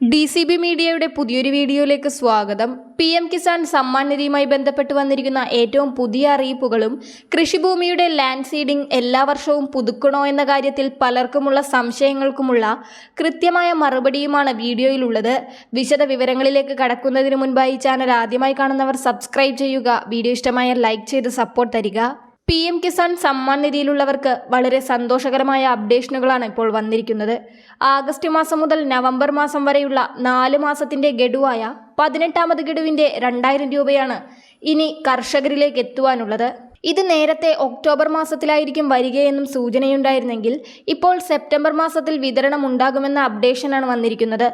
D C B മീഡിയയുടെ പുതിയൊരു വീഡിയോയിലേക്ക് സ്വാഗതം. പി എം കിസാൻ സമ്മാൻ നിധിയുമായി ബന്ധപ്പെട്ട് വന്നിരിക്കുന്ന ഏറ്റവും പുതിയ അറിയിപ്പുകളും കൃഷിഭൂമിയുടെ ലാൻഡ് സീഡിംഗ് എല്ലാ വർഷവും പുതുക്കണോ എന്ന കാര്യത്തിൽ പലർക്കുമുള്ള സംശയങ്ങൾക്കുമുള്ള കൃത്യമായ മറുപടിയുമാണ് വീഡിയോയിലുള്ളത്. വിശദ വിവരങ്ങളിലേക്ക് കടക്കുന്നതിന് മുൻപായി ചാനൽ ആദ്യമായി കാണുന്നവർ സബ്സ്ക്രൈബ് ചെയ്യുക. വീഡിയോ ഇഷ്ടമായ ലൈക്ക് ചെയ്ത് സപ്പോർട്ട് തരിക. പി എം കിസാൻ സമ്മാൻ നിധിയിലുള്ളവർക്ക് വളരെ സന്തോഷകരമായ അപ്ഡേഷനുകളാണ് ഇപ്പോൾ വന്നിരിക്കുന്നത്. ആഗസ്റ്റ് മാസം മുതൽ നവംബർ മാസം വരെയുള്ള നാല് മാസത്തിന്റെ ഗഡുവായ പതിനെട്ടാമത് ഗഡുവിന്റെ രണ്ടായിരം രൂപയാണ് ഇനി കർഷകരിലേക്ക് എത്തുവാനുള്ളത്. ഇത് നേരത്തെ ഒക്ടോബർ മാസത്തിലായിരിക്കും വരികയെന്നും സൂചനയുണ്ടായിരുന്നെങ്കിൽ ഇപ്പോൾ സെപ്റ്റംബർ മാസത്തിൽ വിതരണം ഉണ്ടാകുമെന്ന അപ്ഡേഷനാണ് വന്നിരിക്കുന്നത്.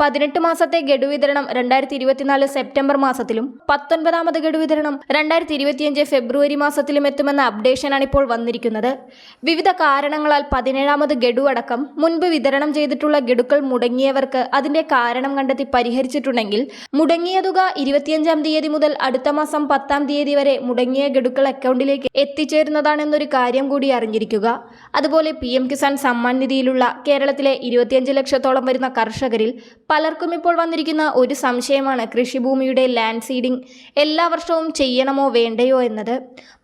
പതിനെട്ട് മാസത്തെ ഗഡു വിതരണം രണ്ടായിരത്തി ഇരുപത്തിനാല് സെപ്റ്റംബർ മാസത്തിലും പത്തൊൻപതാമത് ഗഡു വിതരണം രണ്ടായിരത്തി ഇരുപത്തിയഞ്ച് ഫെബ്രുവരി മാസത്തിലും എത്തുമെന്ന അപ്ഡേഷനാണ് ഇപ്പോൾ വന്നിരിക്കുന്നത്. വിവിധ കാരണങ്ങളാൽ പതിനേഴാമത് ഗഡു അടക്കം മുൻപ് വിതരണം ചെയ്തിട്ടുള്ള ഗഡുക്കൾ മുടങ്ങിയവർക്ക് അതിന്റെ കാരണം കണ്ടെത്തി പരിഹരിച്ചിട്ടുണ്ടെങ്കിൽ മുടങ്ങിയ തുക ഇരുപത്തിയഞ്ചാം തീയതി മുതൽ അടുത്ത മാസം പത്താം തീയതി വരെ മുടങ്ങിയ ഗഡുക്കൾ അക്കൗണ്ടിലേക്ക് എത്തിച്ചേരുന്നതാണെന്നൊരു കാര്യം കൂടി അറിഞ്ഞിരിക്കുക. അതുപോലെ പി എം കിസാൻ സമ്മാൻ നിധിയിലുള്ള കേരളത്തിലെ ഇരുപത്തിയഞ്ച് ലക്ഷത്തോളം വരുന്ന കർഷകരിൽ പലർക്കും ഇപ്പോൾ വന്നിരിക്കുന്ന ഒരു സംശയമാണ് കൃഷിഭൂമിയുടെ ലാൻഡ് സീഡിംഗ് എല്ലാ വർഷവും ചെയ്യണമോ വേണ്ടയോ എന്നത്.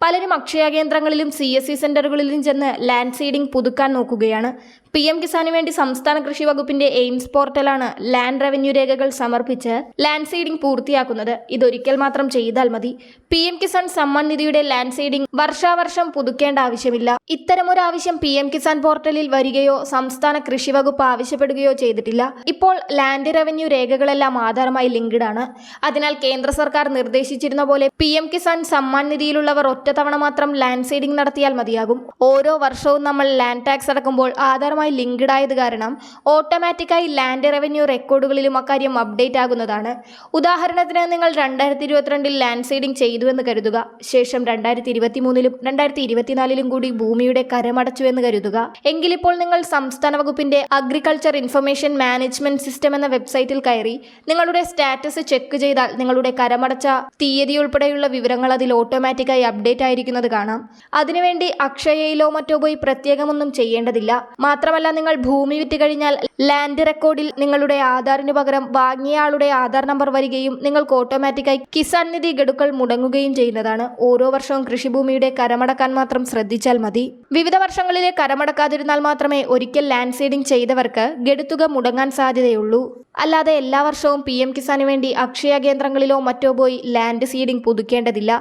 പലരും അക്ഷയ കേന്ദ്രങ്ങളിലും സി എസ് സി സെന്ററുകളിലും ചെന്ന് ലാൻഡ് സീഡിംഗ് പുതുക്കാൻ നോക്കുകയാണ്. പി എം കിസാന് വേണ്ടി സംസ്ഥാന കൃഷി വകുപ്പിന്റെ എയിംസ് പോർട്ടലാണ് ലാൻഡ് റവന്യൂ രേഖകൾ സമർപ്പിച്ച് ലാൻഡ് സീഡിംഗ് പൂർത്തിയാക്കുന്നത്. ഇതൊരിക്കൽ മാത്രം ചെയ്താൽ മതി. പി എം കിസാൻ സമ്മാൻ നിധിയുടെ ലാൻഡ് സീഡിംഗ് വർഷാവർഷം പുതുക്കേണ്ട ആവശ്യമില്ല. ഇത്തരമൊരു ആവശ്യം പി എം കിസാൻ പോർട്ടലിൽ വരികയോ സംസ്ഥാന കൃഷി വകുപ്പ് ആവശ്യപ്പെടുകയോ ചെയ്തിട്ടില്ല. ഇപ്പോൾ ലാൻഡ് റവന്യൂ രേഖകളെല്ലാം ആധാരമായി ലിങ്ക്ഡ് ആണ് അതിനാൽ കേന്ദ്ര സർക്കാർ നിർദ്ദേശിച്ചിരുന്ന പോലെ പി എം കിസാൻ സമ്മാൻ നിധിയിലുള്ളവർ ഒറ്റത്തവണ മാത്രം ലാൻഡ് സീഡിംഗ് നടത്തിയാൽ മതിയാകും. ഓരോ വർഷവും നമ്മൾ ലാൻഡ് ടാക്സ് അടക്കുമ്പോൾ ആധാരമായി ലിങ്ക്ഡ് ആയത് കാരണം ഓട്ടോമാറ്റിക്കായി ലാൻഡ് റവന്യൂ റെക്കോർഡുകളിലും അക്കാര്യം അപ്ഡേറ്റ് ആകുന്നതാണ്. ഉദാഹരണത്തിന് നിങ്ങൾ രണ്ടായിരത്തി ഇരുപത്തിരണ്ടിൽ ലാൻഡ് സീഡിംഗ് ചെയ്തുവെന്ന് കരുതുക. ശേഷം രണ്ടായിരത്തി ഇരുപത്തി മൂന്നിലും രണ്ടായിരത്തി ഇരുപത്തിനാലിലും കൂടി ഭൂമിയുടെ കരമടച്ചുവെന്ന് കരുതുക. എങ്കിലിപ്പോൾ നിങ്ങൾ സംസ്ഥാന വകുപ്പിന്റെ അഗ്രികൾച്ചർ ഇൻഫർമേഷൻ മാനേജ്മെന്റ് സിസ്റ്റം എന്ന വെബ്സൈറ്റിൽ കയറി നിങ്ങളുടെ സ്റ്റാറ്റസ് ചെക്ക് ചെയ്താൽ നിങ്ങളുടെ കരമടച്ച തീയതി ഉൾപ്പെടെയുള്ള വിവരങ്ങൾ അതിൽ ഓട്ടോമാറ്റിക്കായി അപ്ഡേറ്റ് ആയിരിക്കുന്നത് കാണാം. അതിനുവേണ്ടി അക്ഷയയിലോ മറ്റോ പോയി പ്രത്യേകമൊന്നും ചെയ്യേണ്ടതില്ല. മാത്രമല്ല നിങ്ങൾ ഭൂമി വിറ്റ് കഴിഞ്ഞാൽ ലാൻഡ് റെക്കോർഡിൽ നിങ്ങളുടെ ആധാറിന് പകരം വാങ്ങിയയാളുടെ ആധാർ നമ്പർ വരികയും നിങ്ങൾക്ക് ഓട്ടോമാറ്റിക്കായി കിസാൻ നിധി ഗഡുക്കൾ മുടങ്ങുകയും ചെയ്യുന്നതാണ്. ഓരോ വർഷവും കൃഷിഭൂമിയുടെ കരമടക്കാൻ മാത്രം ശ്രദ്ധിച്ചാൽ മതി. വിവിധ വർഷങ്ങളിലെ കരമടക്കാതിരുന്നാൽ മാത്രമേ ഒരിക്കൽ ലാൻഡ് സീഡിംഗ് ചെയ്തവർക്ക് ഗഡുത്തുക മുടങ്ങാൻ സാധ്യതയുള്ളൂ. അല്ലാതെ എല്ലാ വർഷവും പി എം കിസാന് വേണ്ടി അക്ഷയ കേന്ദ്രങ്ങളിലോ മറ്റോ പോയി ലാൻഡ് സീഡിംഗ് പുതുക്കേണ്ടതില്ല.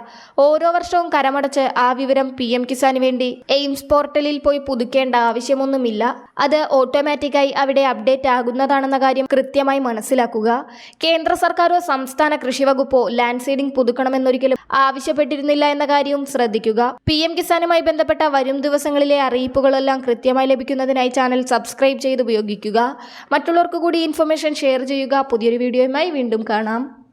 ഓരോ വർഷവും കരമടച്ച് ആ വിവരം പി എം കിസാന് വേണ്ടി എയിംസ് പോർട്ടലിൽ പോയി പുതുക്കേണ്ട ആവശ്യമൊന്നുമില്ല. അത് ഓട്ടോമാറ്റിക്കായി അവിടെ അപ്ഡേറ്റ് ആകുന്നതാണെന്ന കാര്യം കൃത്യമായി മനസ്സിലാക്കുക. കേന്ദ്ര സർക്കാരോ സംസ്ഥാന കൃഷി വകുപ്പോ ലാൻഡ് സീഡിംഗ് പുതുക്കണമെന്നൊരിക്കലും ആവശ്യപ്പെട്ടിരുന്നില്ല എന്ന കാര്യവും ശ്രദ്ധിക്കുക. പി എം കിസാനുമായി ബന്ധപ്പെട്ട വരും ദിവസങ്ങളിലെ അറിയിപ്പുകളെല്ലാം കൃത്യമായി ലഭിക്കുന്നതിനായി ചാനൽ സബ്സ്ക്രൈബ് ചെയ്ത് ഉപയോഗിക്കുക മറ്റുള്ളവർക്ക് കൂടി ഇൻഫർമേഷൻ ഷെയർ ചെയ്യുക. പുതിയൊരു വീഡിയോയുമായി വീണ്ടും കാണാം.